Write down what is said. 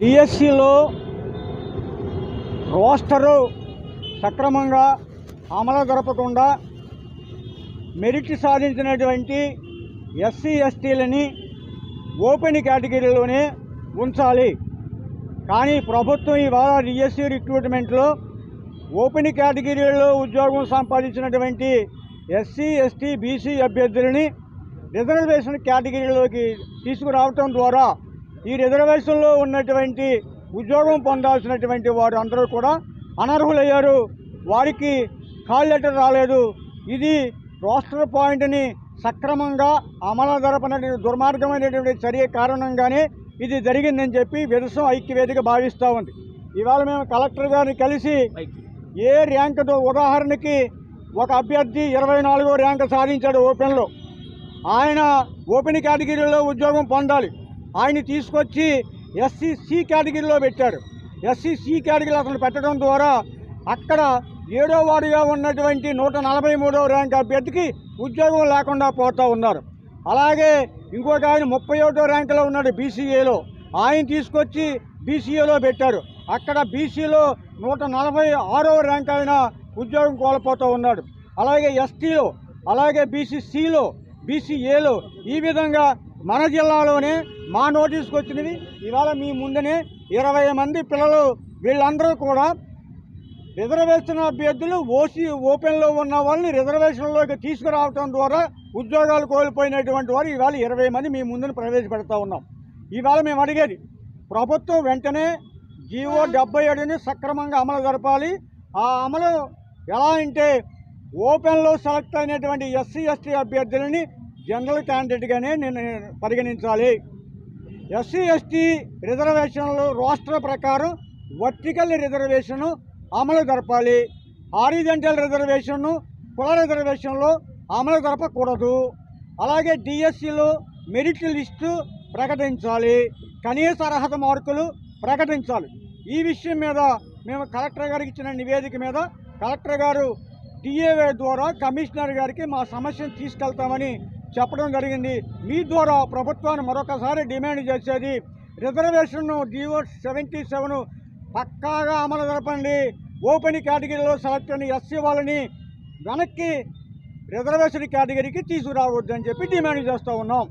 డిఎస్సిలో రోస్టరు సక్రమంగా అమలు జరపకుండా మెరిట్ సాధించినటువంటి ఎస్సీ ఎస్టీలని ఓపెన్ కేటగిరీలోనే ఉంచాలి. కానీ ప్రభుత్వం ఇవాళ డిఎస్సి రిక్రూట్మెంట్లో ఓపెన్ కేటగిరీలో ఉద్యోగం సంపాదించినటువంటి ఎస్సీ ఎస్టీ బీసీ అభ్యర్థులని రిజర్వేషన్ కేటగిరీలోకి తీసుకురావటం ద్వారా ఈ రిజర్వేషన్లో ఉన్నటువంటి ఉద్యోగం పొందాల్సినటువంటి వారు అందరూ కూడా అనర్హులయ్యారు. వారికి కాల్ లెటర్ రాలేదు. ఇది రోస్టర్ పాయింట్ని సక్రమంగా అమలు జరపనటువంటి దుర్మార్గమైనటువంటి చర్య కారణంగానే ఇది జరిగిందని చెప్పి విరసం ఐక్యవేదిక భావిస్తూ ఉంది. ఇవాళ మేము కలెక్టర్ గారిని కలిసి ఏ ర్యాంకుతో ఉదాహరణకి ఒక అభ్యర్థి ఇరవై నాలుగో ర్యాంకు సాధించాడు ఓపెన్లో. ఆయన ఓపెన్ కేటగిరీలో ఉద్యోగం పొందాలి. ఆయన తీసుకొచ్చి ఎస్సీ సి కేటగిరీలో పెట్టారు. ఎస్సీ సి కేటగిరీలో అతను పెట్టడం ద్వారా అక్కడ ఏడో వాడుగా ఉన్నటువంటి నూట నలభై మూడవ ర్యాంక్ అభ్యర్థికి ఉద్యోగం లేకుండా పోతూ ఉన్నారు. అలాగే ఇంకొక ఆయన ముప్పై ఒకటో ర్యాంకులో ఉన్నాడు బీసీఏలో. ఆయన తీసుకొచ్చి బీసీఏలో పెట్టారు. అక్కడ బీసీలో నూట నలభై ఆరవ ర్యాంక్ ఆయన ఉద్యోగం కోల్పోతూ ఉన్నాడు. అలాగే ఎస్టీలో అలాగే బీసీసీలో బీసీఏలో ఈ విధంగా మన జిల్లాలోనే మా నోటీస్కి వచ్చినవి. ఇవాళ మీ ముందనే ఇరవై మంది పిల్లలు వీళ్ళందరూ కూడా రిజర్వేషన్ అభ్యర్థులు ఓసీ ఓపెన్లో ఉన్న వాళ్ళని రిజర్వేషన్లోకి తీసుకురావటం ద్వారా ఉద్యోగాలు కోల్పోయినటువంటి వారు ఇవాళ ఇరవై మంది మీ ముందున ప్రవేశపెడతా ఉన్నాం. ఇవాళ మేము అడిగేది ప్రభుత్వం వెంటనే జీవో డెబ్బై ఏడుని సక్రమంగా అమలు జరపాలి. ఆ అమలు ఎలా అంటే ఓపెన్లో సెలెక్ట్ అయినటువంటి ఎస్సీ ఎస్టీ అభ్యర్థులని జనరల్ క్యాండిడేట్గానే నేను పరిగణించాలి. ఎస్సీ ఎస్టీ రిజర్వేషన్లు రాష్ట్ర ప్రకారం వర్టికల్ రిజర్వేషను అమలు జరపాలి. హారిజెంటల్ రిజర్వేషన్ను కుల రిజర్వేషన్లో అమలు జరపకూడదు. అలాగే డిఎస్సిలో మెరిట్ లిస్టు ప్రకటించాలి. కనీస అర్హత మార్కులు ప్రకటించాలి. ఈ విషయం మీద మేము కలెక్టర్ గారికి ఇచ్చిన నివేదిక మీద కలెక్టర్ గారు డిఏవే ద్వారా కమిషనర్ గారికి మా సమస్యను తీసుకెళ్తామని చెప్పడం జరిగింది. మీ ద్వారా ప్రభుత్వాన్ని మరొకసారి డిమాండ్ చేసేది రిజర్వేషన్ను డిఓ సెవెంటీ సెవెన్ పక్కాగా అమలు జరపండి. ఓపెన్ కేటగిరీలో సెలెక్ట్ అయిన ఎస్సీ వాళ్ళని వెనక్కి రిజర్వేషన్ కేటగిరీకి తీసుకురావద్దని చెప్పి డిమాండ్ చేస్తూ ఉన్నాం.